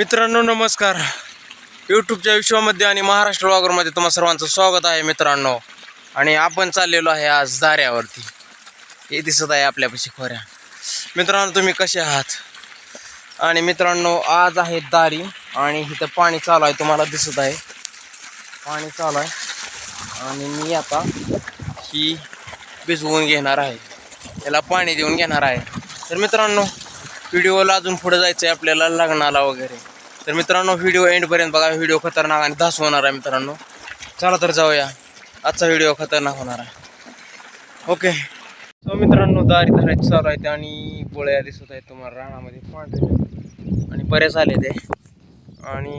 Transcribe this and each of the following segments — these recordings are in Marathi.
मित्रांनो नमस्कार. यूट्यूबच्या विश्वामध्ये आणि महाराष्ट्र ब्लॉगरमध्ये तुम्हा सर्वांचं स्वागत आहे मित्रांनो. आणि आपण चाललेलो आहे आज दाऱ्यावरती. हे दिसत आहे आपल्यापाशी खोऱ्या. मित्रांनो तुम्ही कसे आहात? आणि मित्रांनो आज आहे दारी आणि इथं पाणी चालू आहे तुम्हाला दिसत आहे. पाणी चालू आहे. आणि मी आता ही भिजवून घेणार आहे. याला पाणी देऊन घेणार आहे. तर मित्रांनो व्हिडिओला अजून पुढे जायचं आहे आपल्याला लग्नाला वगैरे. तर मित्रांनो व्हिडिओ एंडपर्यंत बघा. व्हिडिओ खतरनाक आणि धास होणार आहे मित्रांनो. चला तर जाऊया. आजचा व्हिडिओ खतरनाक होणार आहे. ओके सो मित्रांनो दारी धरायची चालू आहे आणि गोळ्या दिसत आहेत तुम्हाला रानामध्ये. पांढरे. आणि बरेच आले ते. आणि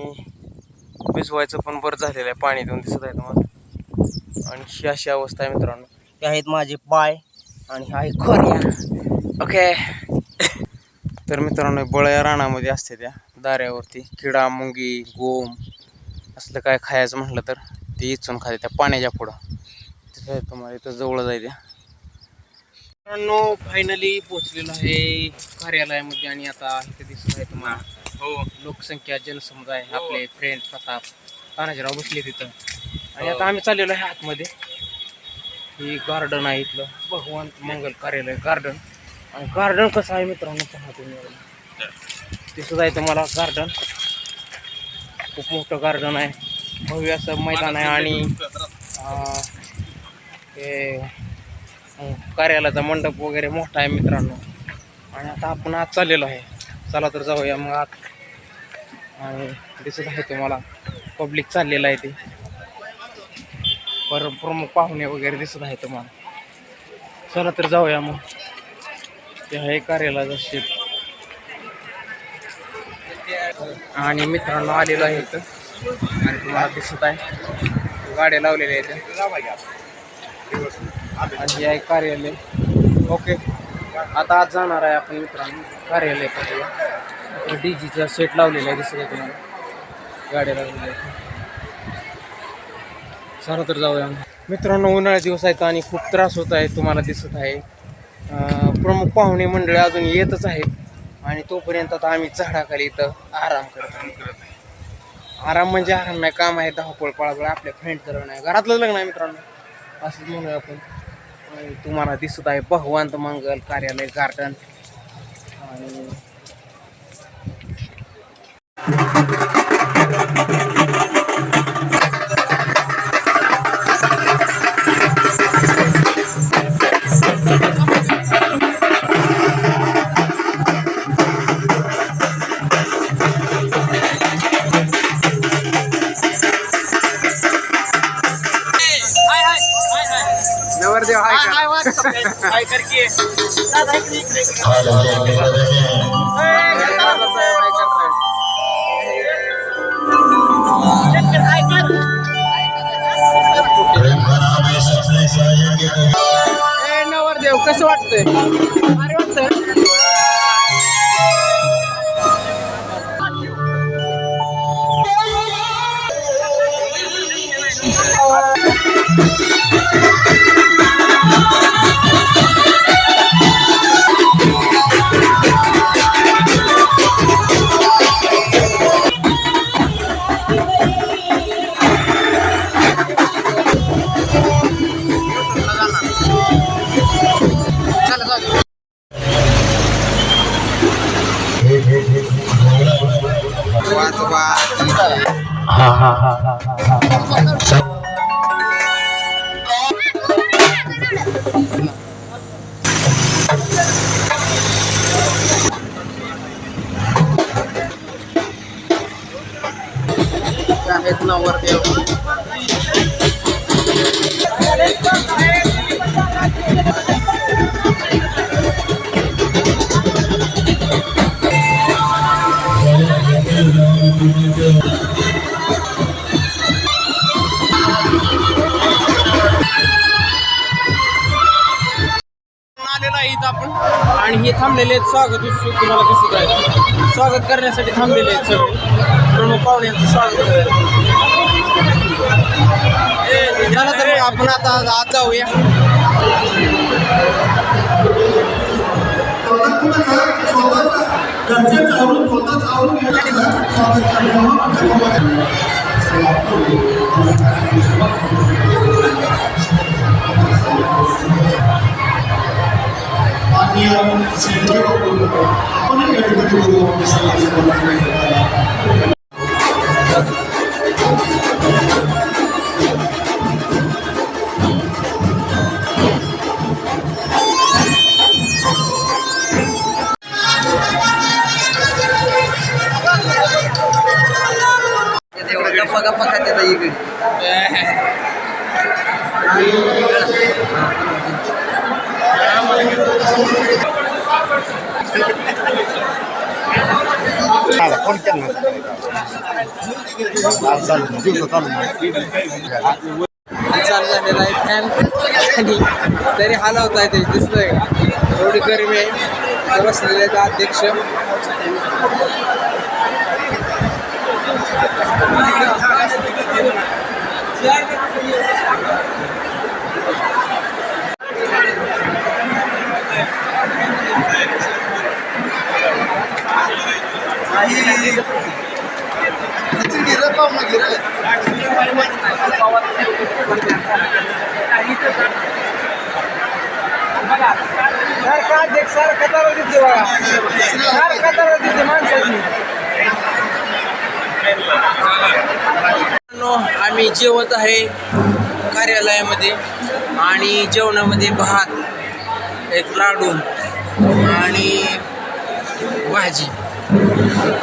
भिजवायचं पण बरं झालेलं आहे. पाणी देऊन दिसत आहे तुम्हाला. आणि ही अशी अवस्था आहे मित्रांनो. हे आहेत माझे पाय आणि हा आहे खोऱ्या. ओके तर मित्रांनो बळ्या रानामध्ये असते त्या. दाऱ्यावरती. किडा मुंगी गोम असलं काय खायचं म्हटलं तर ते इचून खाते त्या पाण्याच्या पुढं. तिथं तुम्हाला इथं जवळ जायचं मित्रांनो फायनली पोचलेलो आहे कार्यालयामध्ये आणि आता इथे दिसत आहे तुम्हाला. हो. लोकसंख्या जनसमुदाय आपले फ्रेंड प्रताप तानाजीराव बसले तिथं. आणि आता आम्ही चाललेलो आहे आतमध्ये. ही गार्डन आहे इथलं. भगवान मंगल कार्यालय गार्डन आणि गार्डन कसं आहे मित्रांनो पहा तुम्ही. दिसत आहे तुम्हाला गार्डन खूप मोठं गार्डन आहे. भव्य असं मैदान आहे आणि हे कार्यालयाचा मंडप वगैरे मोठा आहे मित्रांनो. आणि आता आपण आज चाललेलो आहे. चला तर जाऊया मग आत. आणि दिसत आहे तुम्हाला पब्लिक चाललेलं आहे ते. पर प्रमुख पाहुणे वगैरे दिसत आहे तुम्हाला. चला तर जाऊया मग. ते आहे कार्यालयाचा शेत आणि मित्रांनो आलेलो आहे इथं. आणि तुम्हाला दिसत आहे. गाड्या लावलेल्या आहेत. आणि हे आहे कार्यालय. ओके आता आज जाणार आहे आपण मित्रांनो कार्यालय पाहिजे डी जीचा सेट लावलेला आहे दिसत आहे तुम्हाला. गाड्या लावलेल्या आहेत. चला तर जाऊया. मित्रांनो उन्हाळा दिवस आहेत आणि खूप त्रास होत आहे तुम्हाला दिसत आहे. प्रमुख पाहुणे मंडळी अजून येतच आहेत. आणि तोपर्यंत आता आम्ही झाडाखाली इथं आराम करतो आराम म्हणजे आराम नाही काम आहे धावपळ पळापळ आपल्या फ्रेंड तर नाही. घरातलं लग्न आहे मित्रांनो. असंच म्हणूया आपण. तुम्हाला दिसत आहे भगवंत मंगल कार्यालय गार्डन आणि नवरदेव हाय नवरदेव कसं वाटतंय? भारी वाटतंय आहेत नवरदेव आलेलो आणि थांबलेले आहेत. स्वागत उत्सुक तुम्हाला दिसत आहे स्वागत करण्यासाठी थांबलेले आहेत सगळे. प्रमुख पाहुण्यांचं स्वागत झालं तर आपण आता आज जाऊया. Maria, deu Corpo. Quando é que eu vou विचार चालू झालेला आहे फॅन आणि तरी हलवता आहे दिसतंय. दिसतोय एवढी गरमी आहे. इथे बसलेले आहेत अध्यक्ष. सारखा अध्यक्ष सारखा कतार दिसते बघा सारखा कतार दिसते माणसाची. मित्रांनो, आम्ही जेवत आहे कार्यालयामध्ये आणि जेवणामध्ये भात एक लाडू आणि भाजी.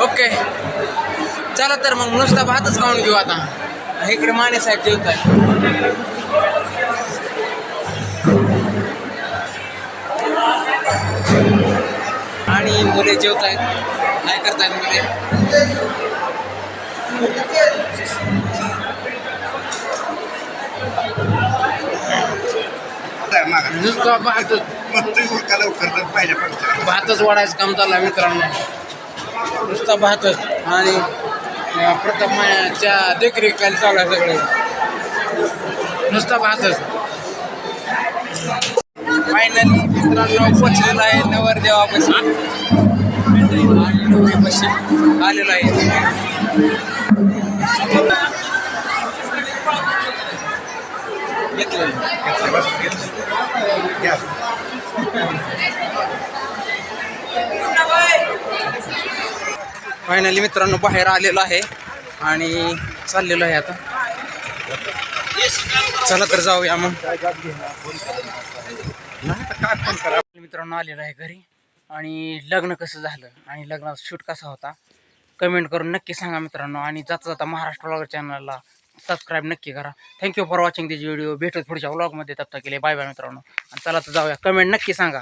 ओके. चला तर मग नुसता भातच खाऊन घेऊ आता. इकडे माने साहेब जेवत आहे आणि मुले जेवत आहेत काय करतायत मुले? नुसतं भातच भातच वाढायचं काम चाललं आहे मित्रांनो. नुसता भातच. आणि प्रथम महिन्याच्या देखरेखीखाली चालू आहे सगळे. नुसता भातच. फायनली मित्रांनो पोचलेला आहे नवरदेवापाशी. आणि नवरीपाशी आलेलो आहे. फायनली मित्रांनो बाहेर आलेलो आहे आणि चाललेलो आहे आता. चला तर जाऊया मग. मित्रांनो आलेलो आहे घरी. आणि लग्न कसं झालं? आणि लग्नाचा शूट कसा होता? कमेंट करून नक्की सांगा मित्रांनो. आणि जाता जाता महाराष्ट्र व्लॉगर चॅनलला सबस्क्राईब नक्की करा. Thank you for watching this video भेटत पुढच्या व्लॉगमध्ये तप्ता केले बाय बाय मित्रांनो. आणि चला तर जाऊया. कमेंट नक्की सांगा.